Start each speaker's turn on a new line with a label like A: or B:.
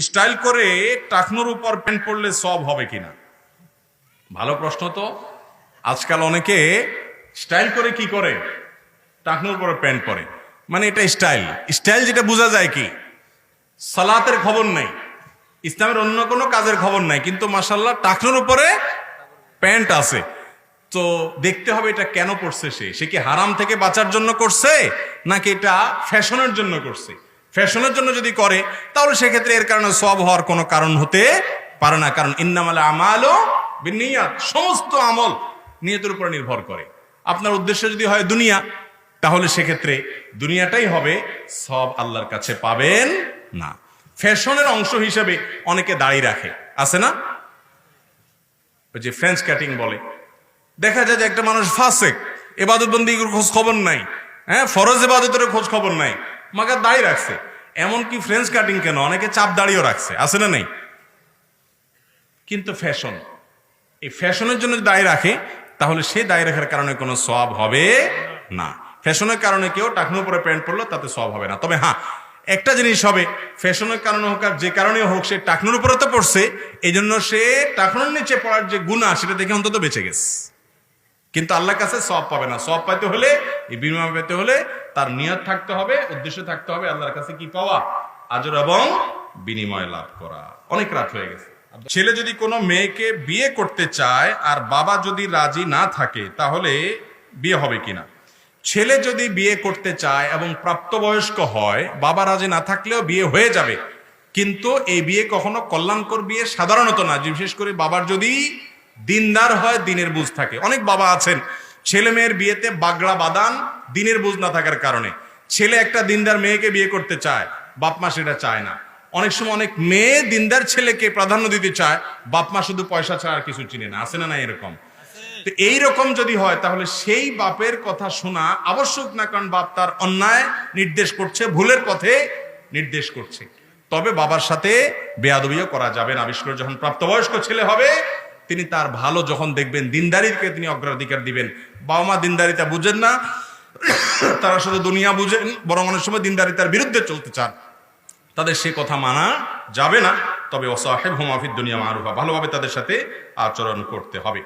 A: Style করে টাকনোর উপর pant পরলে সব হবে কিনা? ভালো প্রশ্ন তো। আজকাল অনেকে স্টাইল করে কি করে? টাকনোর উপরে প্যান্ট পরে। মানে এটা স্টাইল। স্টাইল যেটা বোঝা যায় কি? সালাতের খবর নাই। ইসলামের অন্য কোনো কাজের খবর নাই। কিন্তু মাসাল্লাহ টাকনোর উপরে প্যান্ট আছে। তো দেখতে হবে এটা কেন পড়ছে সে? সে কি হারাম থেকে বাঁচার জন্য করছে? নাকি এটা ফ্যাশনের জন্য করছে? ফ্যাশনের জন্য যদি করে, তাহলে সেক্ষেত্রে এর কারণে সব হওয়ার কোনো কারণ হতে পারে না। কারণ ইন্নামাল আমালও বিনিয়াত, সমস্ত আমল নিয়তের উপর নির্ভর করে। আপনার উদ্দেশ্য যদি হয় দুনিয়া, তাহলে সেক্ষেত্রে দুনিয়াটাই হবে সব আল্লাহর কাছে পাবেন না। ফ্যাশনের অংশ হিসেবে অনেকে দাঁড়িয়ে রাখে। আছে না? ওই যে ফ্রেঞ্চ কাটিং বলে। দেখা যায় যে একটা মানুষ ফাঁসে এবাদত বন্দি খোঁজ খবর নাই। হ্যাঁ ফরজ এবাদতের খোঁজ খবর নাই। মাকে দাঁড়িয়ে রাখছে। এমনকি ফ্রেঞ্চ কাটিং কেন? অনেকে চাপ দাঁড়িয়েও রাখছে। আছে না নেই? কিন্তু ফ্যাশন এই ফ্যাশনের জন্য দায় রাখে, তাহলে সে দায় রাখার কারণে কোনো সব হবে না। ফ্যাশনের কারণে কেউ টাকনোর উপরে প্যান্ট পরলো, তাতে সব হবে না। তবে হ্যাঁ একটা জিনিস হবে। ফ্যাশনের কারণে হোক আর যে কারণে হোক, সে টাকনোর উপরে তো পড়ছে এই জন্য সে টাকনোর নিচে পড়ার যে গুণা, সেটা দেখে অন্তত বেঁচে গেছে। কিন্তু আল্লাহর কাছে সব পাবে না। সব পাইতে হলে, এই বিনিময় পেতে হলে তার নিয়ত থাকতে হবে, উদ্দেশ্য থাকতে হবে আল্লাহর কাছে কি পাওয়া? আজর এবং বিনিময় লাভ করা। অনেক রাত হয়ে গেছে। ছেলে যদি কোনো মেয়েকে বিয়ে করতে চায় আর বাবা যদি রাজি না থাকে, তাহলে বিয়ে হবে কিনা? ছেলে যদি বিয়ে করতে চায় এবং প্রাপ্তবয়স্ক হয়, বাবা রাজি না থাকলেও বিয়ে হয়ে যাবে। কিন্তু এই বিয়ে কখনো কল্যাণকর বিয়ে সাধারণত না বিশেষ করে বাবার যদি দিনদার হয়, দিনের বুঝ থাকে। অনেক বাবা আছেন, ছেলে মেয়ের বিয়েতে বাগড়া বাদান, দিনের বুঝ না থাকার কারণে। ছেলে একটা দিনদার মেয়েকে বিয়ে করতে চায় বাপমা সেটা চায় না। অনেক সময় অনেক মেয়ে দিনদার ছেলেকে প্রাধান্য দিতে চায় বাপমা শুধু পয়সা ছাড়া আর কিছু চিনে না। আছে না না এরকম? তো এই রকম যদি হয়, তাহলে সেই বাপের কথা শোনা আবশ্যক না, কারণ বাপ তার অন্যায় নির্দেশ করছে, ভুলের পথে নির্দেশ করছে। তবে বাবার সাথে বেয়াদবিও করা যাবে না। বিশেষ করে যখন প্রাপ্তবয়স্ক ছেলে হবে তিনি তার ভালো যখন দেখবেন, দিনদারিকে তিনি অগ্রাধিকার দিবেন। বাবা মা দিনদারিতা বুঝেন না, তারা শুধু দুনিয়া বুঝেন বরং অনেক সময় দিনদারিতার বিরুদ্ধে চলতে চান। তাদের সে কথা মানা যাবে না, তবে অসাহেব হোমাফির দুনিয়া মারুফা, ভালোভাবে তাদের সাথে আচরণ করতে হবে।